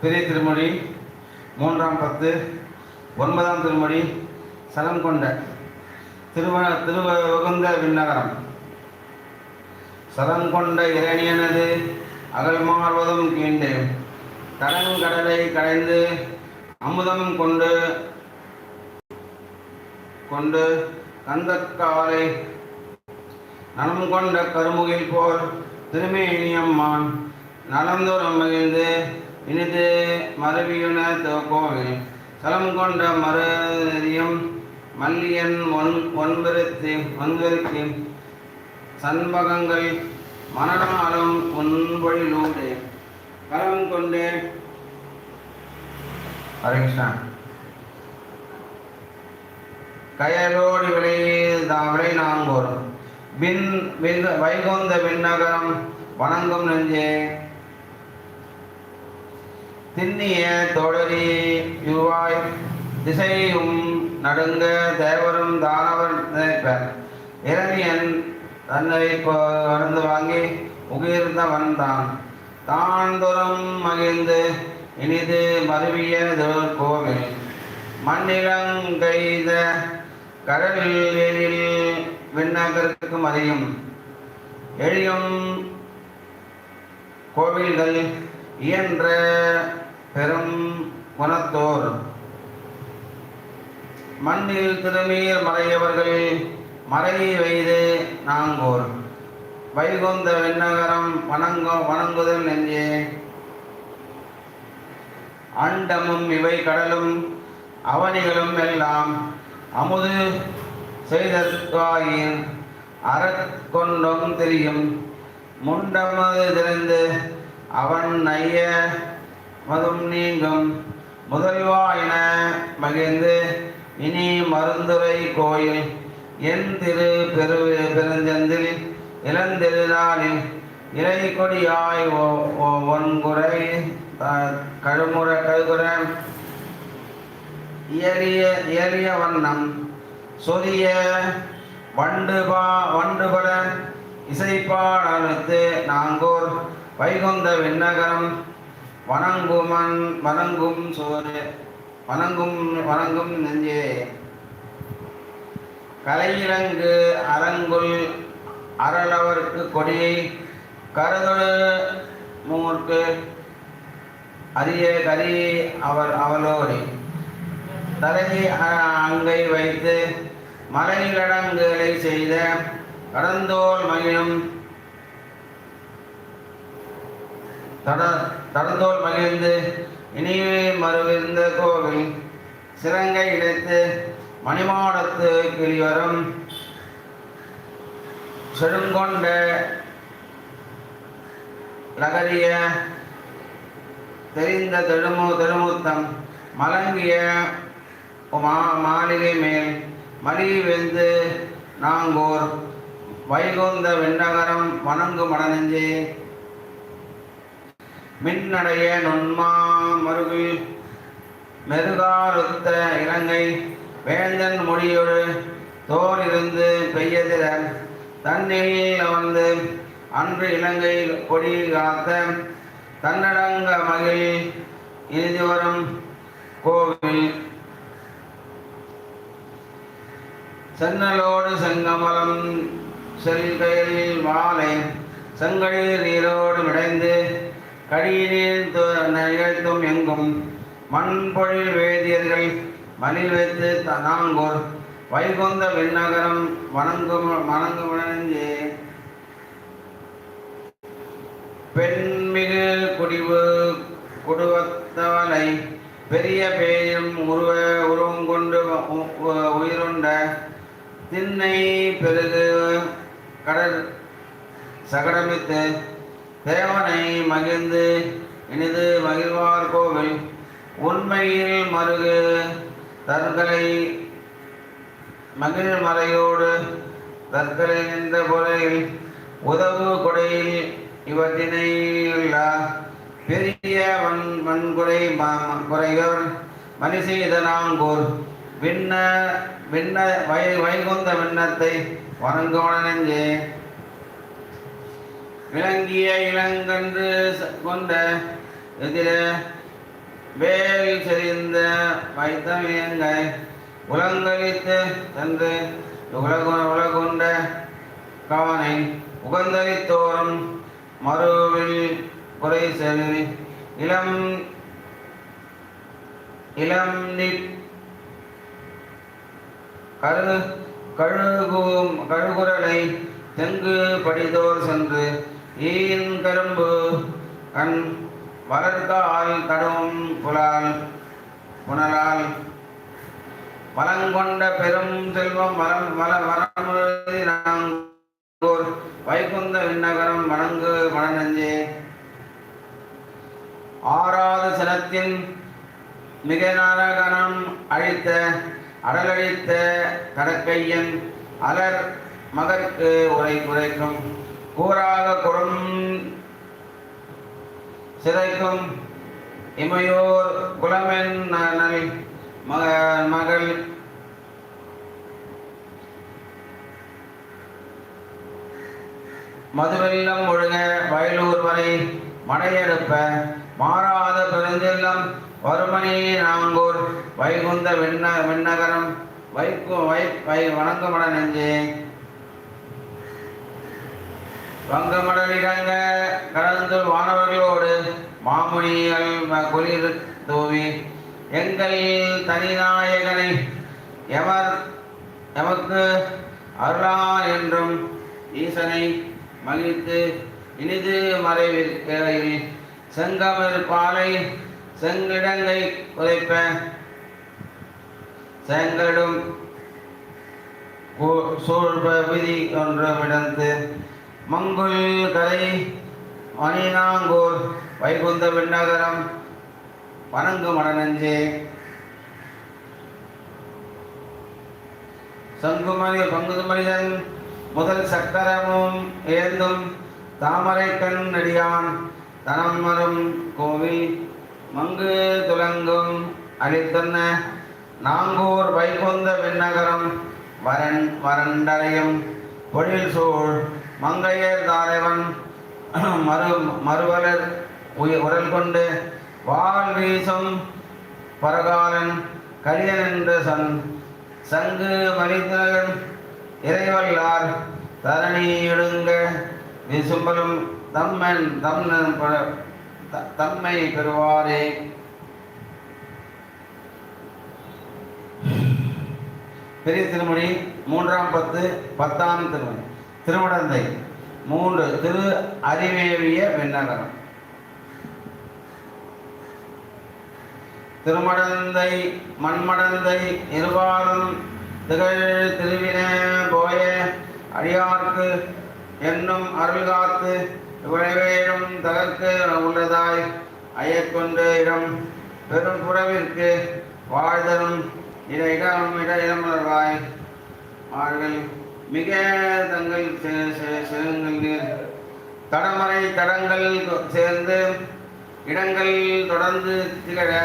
பெரிய திருமொழி மூன்றாம் பத்து ஒன்பதாம் திருமொழி சலம் கொண்ட திருவ திருவகுந்த விண்ணகரம். சலம் கொண்ட இரணியனது அகல்மார்வதும் கீண்டு கடற்கடலை கடைந்து அமுதம் கொண்டு கொண்டு கந்தக்காலை நலம் கொண்ட கருமுகில் போல் திருமேனியம்மான் நலந்தோறும் மகிழ்ந்து இனிது மரபியுன கோவில் சலம் கொண்ட மருதியும் மல்லியன் ஒன் ஒன்பருத்தி ஒன்பருக்கு சண்பகங்கள் மனநாளம் உன்பொழிலூடு கலம் கொண்டு. ஹரகிருஷ்ணா கயலோடு விளை விளை நாங்கோர். பின் வைகுந்த விண்ணகரம் வணங்கும் நெஞ்சே. திண்ணிய தோழரி யுவாய் திசையும் நடுங்க தேவரும் தானவர் நினைப்பர். இரணியன் தன்னை வருந்து வாங்கி உகிர்ந்தவன் தான். தான் மகிழ்ந்து இனிது மருவிய கோவில். மண்ணிலங்கைத கடலில் விண்ணகருக்கும் அறியும். எழியும் கோவில்கள் இயன்ற பெரும் வனத்தோர் மண்ணில் திருநீர் மறையவர்கள் மறை வைது நாங்கோர். வைகுந்த விண்ணகரம் வணங்கும் வணங்குதல் நெஞ்சே. அண்டமும் இவை கடலும் அவனிகளும் எல்லாம் அமுது செய்தற்காயின் அறக்கொண்டும் தெரியும் முண்டமது திறந்து அவன் நைய மதும் நீங்கும். முதல்வா என மகிழ்ந்து இனி மருந்துரை கோயில். என் திரு பெரு பெருஞ்செந்தில் இளந்திருநாளில் இறை கொடியாய் ஒ- ஒன்குறை கழுமுற கழுகுற இயலிய இயலிய வண்ணம். சொரிய வண்டுபா வண்டுபட வண்டு நாங்கூர் வைகுந்த விண்ணகரம். வணங்குமன் வணங்கும் சோறு வணங்கும் வணங்கும் நெஞ்சே. கலையிறங்கு அரங்குள் அரளவர்க்கு கொடி கருதொழு மூர்க்கு அரிய கரி அவர் அவளோடி தலையை அங்கை வைத்து மலையிலடங்குகளை செய்த கடந்தோல் மகிழும் தட தடந்தோல் மகிழ்ந்து இனிவே மறுவிருந்த கோவில் சிறங்கை இணைத்து மணிமாடத்து கிளிவரும். செடுங்கொண்ட நகரிய தெரிந்த தெழுமு தெழுமுத்தம் மலங்கிய மா மாளிகை மேல் மலி வெந்து நாங்கோர் வைகுந்த வெண்ணகரம் வணங்கு மனநெஞ்சே. மின்னடைய நுண்மா மருகில் மெருகாருத்த இலங்கை வேந்தன் மொழியொரு தோர் இருந்து பெய்யதிர தன்னில் வந்து அன்று இலங்கை கொடி காத்த தன்னடங்க மகிழ் இனிது வரும் கோவில். சென்னலோடு செங்கமலம் செல்கையில் மாலை செங்கழில் நீரோடு விடைந்து கடியினில் நிகழ்த்தும் எங்கும் மண்பொழில் வேதியர்கள் மணில் வைத்து த- வைகுந்த விண்ணகரம் வணங்கும் வணங்கும் வணஞ்சே பெண்மிகு குடிவு குடுவத்தவனை பெரிய பேயும் உருவ உருவம் கொண்டு உ- உ- உயிருண்ட திண்ணை பெருகு கடல் சகடமித்து தேவனை மகிழ்ந்து இனிது மகிழ்வார் கோவில். உண்மையில் மருகு தற்களை மகிழ் மலையோடு தற்களை நின்ற பொறையில் உதவு கொடையில் இவற்றினையுள்ள பெரிய வன் வன்குறை குறையோர் குறைகள் மணி செய்த விண்ண விண்ண வை வைகுந்த விண்ணத்தை வணங்குவன நெஞ்சே விளங்கிய இளங்கன்று கொண்ட எதிர வேல் செறிந்த வைத்தமியங்கை உலங்களித்து சென்று உலக உலகொண்ட கவனை உகந்தளித்தோறும் மறுவில் குறை செவி இளம் இளம் கரு கழுகும் கழுகுரலை தெங்கு படிதோர் சென்று ஈன் கரும்பு கண் வளர்த்தால் கடும் புலால் புனலால். வளங்கொண்ட பெரும் செல்வம் மரம் மல மரமுழுதி நாங்கோர். வைகுந்த விண்ணகரம் வணங்கு மனநஞ்சே. ஆறாவது சனத்தின் மிக நாரகணம் அழித்த அடலழித்த கடற்கையன் அலர் மகற்கு உரை குறைக்கும். கூறாக குறும் சிதைக்கும் இமையோர் குலமென் மகள். மதுவெல்லம் ஒழுக வயலூர் வரை மடையெடுப்ப மாறாத பெருஞ்செல்லம் வருமணி நாங்கூர் வைகுந்த விண்ண விண்ணகரம் வைக்கும் வை வை வணங்குமட நெஞ்சே. வங்கமடலிடங்க கடந்து வானவர்களோடு மாமுனியல் குளிர் தூவி எங்கள் தனிநாயகனை எவர் எமக்கு அருளா என்றும் ஈசனை மகிழ்த்து இனிது மறைவிற்கையில் செங்கமர் பாலை செங்கிடங்கை உதைப்ப செங்கடும் கூ- சூழ்ப விதி ஒன்று விடந்து மங்குல் கலை மணிநாங்கூர் வைகுந்த விண்ணகரம் வணங்கு மடநெஞ்சே சங்குமணி பங்குது மனிதன் முதல் சக்கரமும் ஏந்தும் தாமரை கண் நடியான் தனம் மரம் கோவில் மங்கு துலங்கும் அழித்தன்ன நாங்கூர் வைகுந்த விண்ணகரம் வரன் வரண்டரையும் பொழில் சூழ் மங்கையர் தாரைவன் மறு மறுவலர் உரல் கொண்டு வாள் வீசும் பரகாலன் கரியன் என்ற சன் சங்கு மனிதன் இறைவல்லார் தரணி இடுங்க விசும்பலும் தம்மன் தம்மன் த- தம்மை பெறுவாரே. பெரிய திருமணி மூன்றாம் பத்து பத்தாம் திருமணி திருமடந்தை மூன்று திரு அறிவேவிய விண்ணகரம் திருமடந்தை மண்மடந்தை இருபாலும் திகழ் திருவின போய அடியார்க்கு என்னும் அருள் காத்து விளைவேழும் தகர்க்கு உள்ளதாய் ஐயக்கொண்டு இடம் பெரும் புறவிற்கு வாழ்தலும் இட இடம் இட இடமலர்வாய் ஆர்கள் மிக தங்கள் செ- தடமறை தடங்கள் சேர்ந்து இடங்கள் தொடர்ந்து திகழ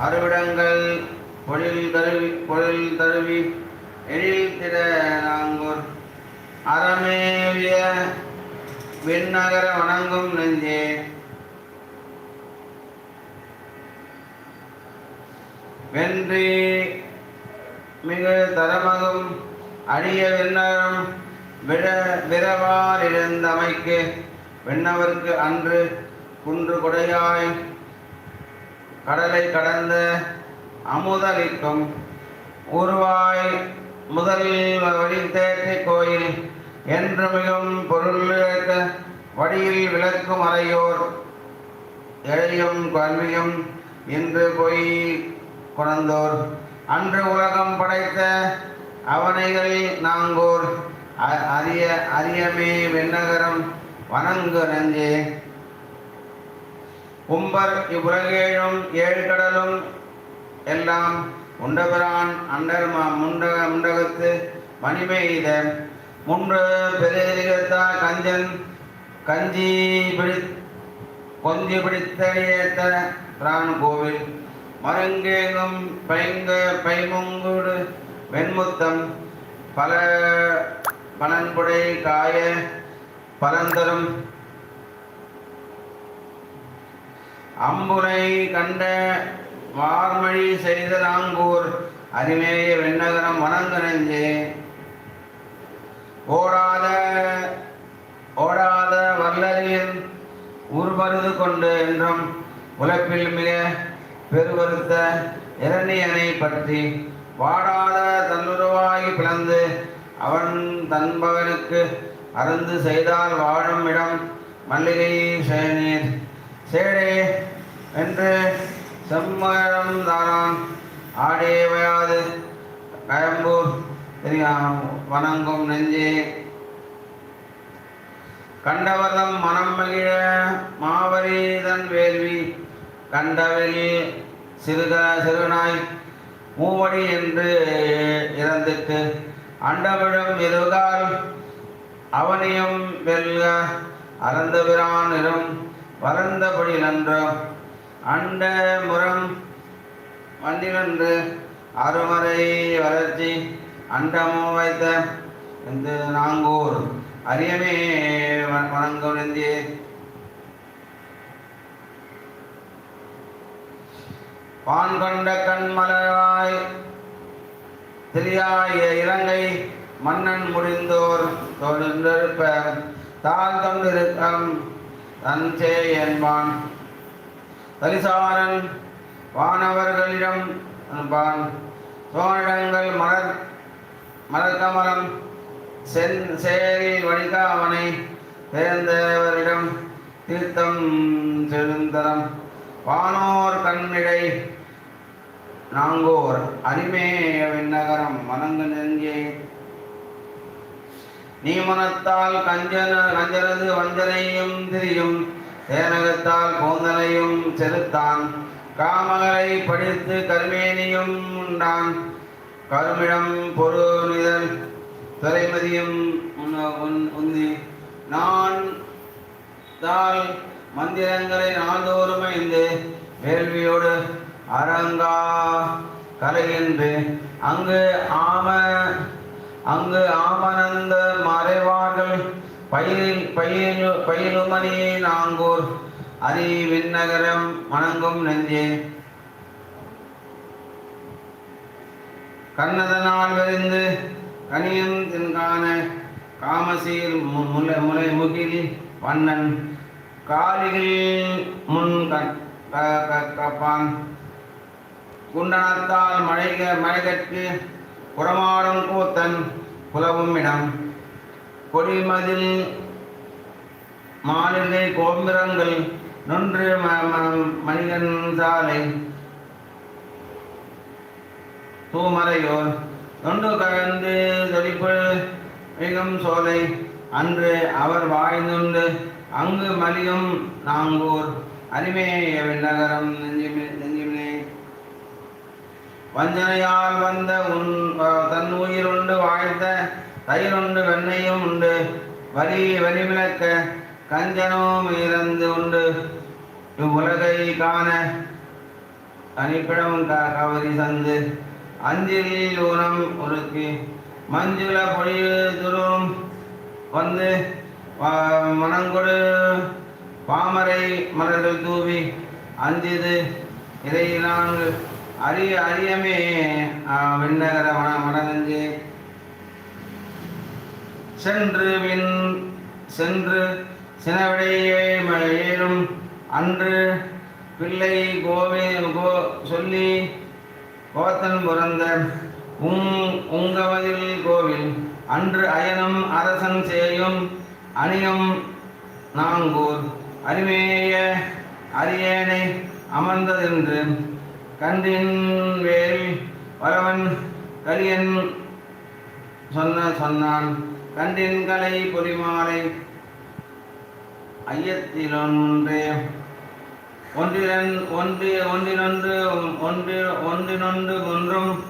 அறுவிடங்கள் பொழில் தருவி பொழில் தருவி எழில் திட நாங்கூர். அறமேவிய விண்ணகர வணங்கும் நெஞ்சே. வென்றி மிக தரமகும் அடிய விண்ணரும் விட விரவாரிருந்தமைக்கு விண்ணவர்க்கு அன்று குன்று கொடையாய் கடலை கடந்த அமுதளிக்கும் உருவாய் முதல் வழித்தேற்றி கோயில் என்று மிகவும் பொருள் வழியில் விளக்கும் அறையோர் எழையும் கல்வியும் இன்று பொய் குணந்தோர் அன்று உலகம் படைத்த அவனைகள் நாங்கோர் அரிய அரியமே வெண்ணகரம் வணங்கு நஞ்சே. கும்பர் இவ்வுலகேழும் ஏழு கடலும் எல்லாம் உண்டபிரான் அண்டர் முண்டக முண்டகத்து மணிமெய்த முன்று பெரியதா கஞ்சன் கஞ்சி பிடி கொஞ்சி பிடித்தேத்த பிரான் கோவில். மருங்கேங்கும் பைங்க பைமுங்குடு வெண்முத்தம் பல பனன்புடை காய பலந்தரும். அம்புரை கண்ட வார்மொழி செய்த நாங்கூர் அரிமேய வெண்ணகரம் வணங்கு நெஞ்சே ஓடாத ஓடாத வல்லறியின் உருமருது கொண்டு என்றும் உழைப்பில் மிக பெருவருத்த இரணியனை பற்றி வாடாத தன்னுருவாகி பிளந்து அவன் தன்பவனுக்கு அருந்து செய்தால் வாழும் இடம் மல்லிகை சேனீர் சேடே என்று செம்மரம் தானான் ஆடே வயாது கயம்பூர் வணங்கும் நெஞ்சே. கண்டவதம் மனம் மகிழ மாவரீதன் வேள்வி கண்டவெளி சிறுக சிறுநாய் மூவடி என்று இறந்துட்டு அண்டமிடம் இருகால் அவனியும் வெல்க அறந்தபிரானிடம் வளர்ந்தபடி நன்றோ அண்ட முறம் மண்ணிலன்று அருமறை வளர்ச்சி அண்டமோ வைத்த இந்த நாங்கூர் அரியமே வ- வணங்கும் வான் கொண்ட கண்மலராய் திரியாய இலங்கை மன்னன் முடிந்தோர் தொழிலிருப்ப தான் தொண்டிருக்கம் தஞ்சே என்பான் தரிசாரன் வானவர்களிடம் என்பான் சோழங்கள் மலர் மலர்கமலம் சென் சேரி வணிகாவனை தேர்ந்தவரிடம் தீர்த்தம் செழுந்தரம் வானோர் கண்ணிடை நாங்கோர் அரிமேய விண்ணகரம் வணங்கு நெஞ்சே நீமனத்தால் கஞ்சன கஞ்சனது வஞ்சனையும் திரியும் தேனகத்தால் கோந்தனையும் செலுத்தான். காமகளை படித்து கருமேனியும் உண்டான். கருமிடம் பொரு நிதல் துறைமதியும் உன்- உந்தி. நான் தால் மந்திரங்களை நாள்தோறும் ஐந்து வேள்வியோடு அரங்கா கலையென்று அங்கு ஆம அங்கு ஆமனந்த மறைவார்கள் பயில் பயிலு பயிலுமணி நாங்கூர் அரி விண்ணகரம் வணங்கும் நெஞ்சே. கண்ணதனால் விரிந்து கனியம் தின்கான காமசீர் மு- முலை முலை முகில் வண்ணன் காலிகள் முன் க- க- க- கப்பான். குண்டனத்தால் மழைக மழைகற்கு புறமாடும் கூத்தன் புலவும் இடம். கொடிமதில் மாளிகை கோபுரங்கள் நொன்று ம- ம- சாலை. தூமறையோர் தொண்டு கலந்து தொழிப்பு மிகும் சோலை. அன்று அவர் வாழ்ந்துண்டு அங்கு மலியும் நாங்கூர் அரிமேய நகரம் நெஞ்சிமே வஞ்சனையால் வந்த உன் தன் உயிர் உண்டு வாழ்த்த தயிருண்டு வெண்ணையும் உண்டு. வரி வரி கஞ்சனும் இறந்து உண்டு. இவ்வுலகை காண தனிப்பிடம் க கவரி சந்து. அஞ்சில் ஊனம் ஒருக்கு மஞ்சுள பொழிதுரும் வந்து மனங்கொடு பாமரை மலர்கள் தூவி அஞ்சிது. இதை நான்கு அரிய அரியமே விண்ணகர மன சென்று வின் சென்று சினவிடையே ஏறும் அன்று பிள்ளை கோவி கோ சொல்லி கோத்தன் பிறந்த உங் உங்கமதில் கோவில். அன்று அயனும் அரசன் செய்யும் அணியும் நாங்கூர் அரிமேய அரியணை அமர்ந்ததென்று கன்றின் வேல் வரவன் கலியன் சொன்ன சொன்னான். கண்டின் கலை பொறிமாலை ஐயத்திலொன்றே. ஒன்றிரன் ஒன்று ஒன்றினொன்று ஒன்று ஒன்றினொன்று ஒன்றும்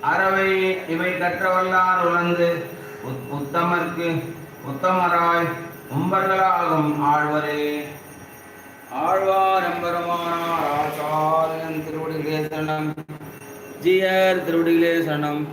அறவை இவை கற்றவல்லார் உணர்ந்து உத்- உத்தமர்க்கு உத்தமராய் உம்பர்களாகும் ஆழ்வரே. ஆழ்வார் எம்பெருமானார் ஆச்சாரியன் திருவடிகளே சரணம். ஜியர் திருவடிகளே சரணம்.